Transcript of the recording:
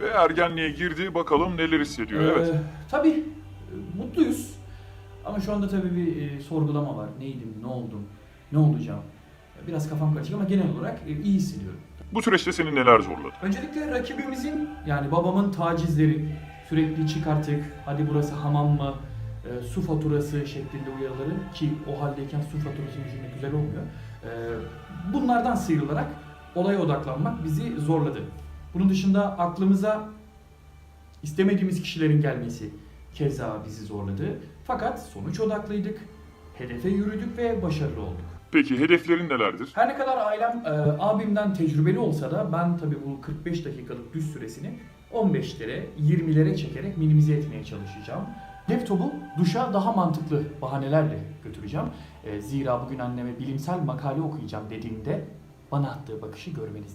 ve ergenliğe girdi. Bakalım neler hissediyor. Ee, Evet. Tabii e, mutluyuz. Ama şu anda tabii bir e, sorgulama var. Neydim, ne oldum, ne olacağım. Biraz kafam karışık ama genel olarak e, iyi hissediyorum. Bu süreçte seni neler zorladı? Öncelikle rakibimizin yani babamın tacizleri sürekli çıkartık. Hadi burası hamam mı? e, su faturası şeklinde uyarıları ki o haldeyken su faturası düşünmek güzel olmuyor. E, bunlardan sıyrılarak olaya odaklanmak bizi zorladı. Bunun dışında aklımıza istemediğimiz kişilerin gelmesi keza bizi zorladı. Fakat sonuç odaklıydık. Hedefe yürüdük ve başarılı olduk. Peki hedeflerin nelerdir? Her ne kadar ailem e, abimden tecrübeli olsa da ben tabii bu 45 dakikalık düz süresini 15'lere, 20'lere çekerek minimize etmeye çalışacağım. Laptopu duşa daha mantıklı bahanelerle götüreceğim. E, zira bugün anneme bilimsel makale okuyacağım dediğimde bana attığı bakışı görmeniz